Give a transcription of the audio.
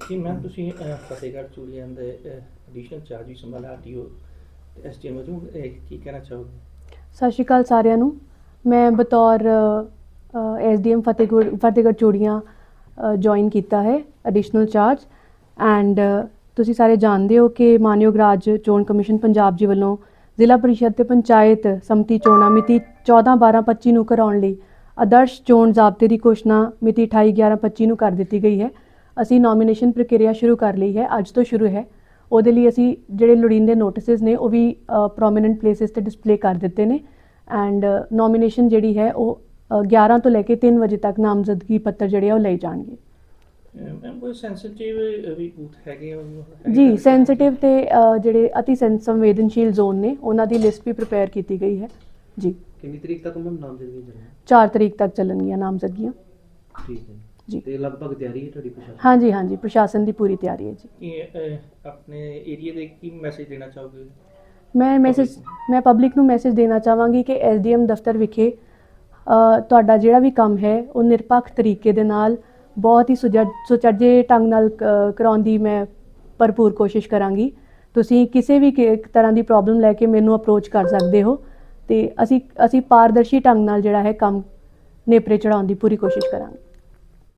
ਕੀ ma'am ਤੁਸੀਂ ਅਹ, ਫਤਿਹਗੜ੍ਹ ਚੂੜੀਆਂ ਦੇ additional charge ਵੀ ਸੰਭਾਲਿਆ ਆਰਟੀਓ ਐਸਟੀਐਮ ਵਜੋਂ ਕੀ ਕਹਿਣਾ ਚਾਹੋਗੇ? ਸਤਿ ਸ਼੍ਰੀ ਅਕਾਲ ਸਾਰਿਆਂ ਨੂੰ। ਮੈਂ ਬਤੌਰ ਐਸਡੀਐਮ ਫਤਿਹਗੜ੍ਹ ਫਤਿਹਗੜ੍ਹ ਚੂੜੀਆਂ ਜੁਆਇਨ ਕੀਤਾ ਹੈ ਐਡੀਸ਼ਨਲ ਚਾਰਜ ਐਂਡ ਤੁਸੀਂ ਸਾਰੇ ਜਾਣਦੇ ਹੋ ਕਿ ਮਾਨਯੋਗ ਰਾਜ ਚੋਣ ਕਮਿਸ਼ਨ ਪੰਜਾਬ ਜੀ ਵੱਲੋਂ ਜ਼ਿਲ੍ਹਾ ਪਰਿਸ਼ਦ ਤੇ ਪੰਚਾਇਤ ਸੰਮਤੀ ਚੋਣਾਂ ਮਿਤੀ 14/12/25 ਨੂੰ ਕਰਾਉਣ ਲਈ ਆਦਰਸ਼ ਚੋਣ ਜ਼ਾਬਤੇ ਦੀ ਘੋਸ਼ਣਾ ਮਿਤੀ 28/11/25 ਨੂੰ ਕਰ ਦਿੱਤੀ ਗਈ ਹੈ। ਅਸੀਂ ਨੋਮੀਨੇਸ਼ਨ ਪ੍ਰਕਿਰਿਆ ਸ਼ੁਰੂ ਕਰ ਲਈ ਹੈ ਅੱਜ ਤੋਂ ਸ਼ੁਰੂ ਹੈ। ਉਹਦੇ ਲਈ ਅਸੀਂ ਜਿਹੜੇ ਲੋੜੀਂਦੇ ਨੋਟਿਸਸ ਨੇ ਉਹ ਵੀ ਪ੍ਰੋਮਿਨੈਂਟ ਪਲੇਸਿਸ ਤੇ ਡਿਸਪਲੇ ਕਰ ਦਿੱਤੇ ਨੇ। ਐਂਡ ਨੋਮੀਨੇਸ਼ਨ ਜਿਹੜੀ ਹੈ ਉਹ ਅ, 11 ਤੋਂ ਲੈ ਕੇ 3 ਵਜੇ ਤੱਕ ਨਾਮਜ਼ਦਗੀ ਪੱਤਰ ਜਿਹੜੇ ਆ ਉਹ ਲਏ ਜਾਣਗੇ। ਮੈਮ ਕੋਈ ਸੈਂਸਿਟਿਵ ਵੀ ਬੂਥ ਹੈਗੇ ਆ? ਉਹ ਹੈਗੇ ਜੀ ਸੈਂਸਿਟਿਵ ਤੇ ਜਿਹੜੇ ਅਤੀ ਸੰਵੇਦਨਸ਼ੀਲ ਜ਼ੋਨ ਨੇ ਉਹਨਾਂ ਦੀ ਲਿਸਟ ਵੀ ਪ੍ਰਿਪੇਅਰ ਕੀਤੀ ਗਈ ਹੈ। ਜੀ। ਕਿੰਨੀ ਤਰੀਕ ਤੱਕ ਮੈਂ ਨਾਮਜ਼ਦਗੀ ਜਾਣਾ 4 ਤਰੀਕ ਤੱਕ ਚੱਲਣਗੀਆਂ ਨਾਮਜ਼ਦਗੀਆਂ ਠੀਕ ਹੈ ਜੀ। ਤੇ ਲਗਭਗ ਤਿਆਰੀ ਹੈ ਤੁਹਾਡੀ ਪ੍ਰਸ਼ਾਸਨ ਹਾਂਜੀ ਹਾਂਜੀ ਪ੍ਰਸ਼ਾਸਨ ਦੀ ਪੂਰੀ ਤਿਆਰੀ ਹੈ ਜੀ। ਕੀ ਅਹ, ਆਪਣੇ ਏਰੀਆ ਦੇ ਕੀ ਮੈਸੇਜ ਦੇਣਾ ਚਾਹੋਗੇ? ਮੈਂ ਮੈਸੇਜ ਮੈਂ ਪਬਲਿਕ ਨੂੰ ਮੈਸੇਜ ਦੇਣਾ ਚਾਹਾਂਗੀ ਕਿ ਐਸਡੀਐਮ ਦਫ਼ਤਰ ਵਿਖੇ ਅ, ਤੁਹਾਡਾ ਜਿਹੜਾ ਵੀ ਕੰਮ ਹੈ ਉਹ ਨਿਰਪੱਖ ਤਰੀਕੇ ਦੇ ਨਾਲ ਬਹੁਤ ਹੀ ਸੁਜੱਜ ਸੁਚੱਜੇ ਢੰਗ ਨਾਲ ਕ- ਕਰਾਉਣ ਦੀ ਮੈਂ ਭਰਪੂਰ ਕੋਸ਼ਿਸ਼ ਕਰਾਂਗੀ। ਤੁਸੀਂ ਕਿਸੇ ਵੀ ਕਿ- ਤਰ੍ਹਾਂ ਦੀ ਪ੍ਰੋਬਲਮ ਲੈ ਕੇ ਮੈਨੂੰ ਅਪਰੋਚ ਕਰ ਸਕਦੇ ਹੋ। ਤੇ ਅਸੀਂ ਅਸੀਂ ਪਾਰਦਰਸ਼ੀ ਢੰਗ ਨਾਲ ਜਿਹੜਾ ਹੈ ਕੰਮ ਨੇਪਰੇ ਚੜਾਉਣ ਦੀ ਪੂਰੀ ਕੋਸ਼ਿਸ਼ ਕਰਾਂਗੇ।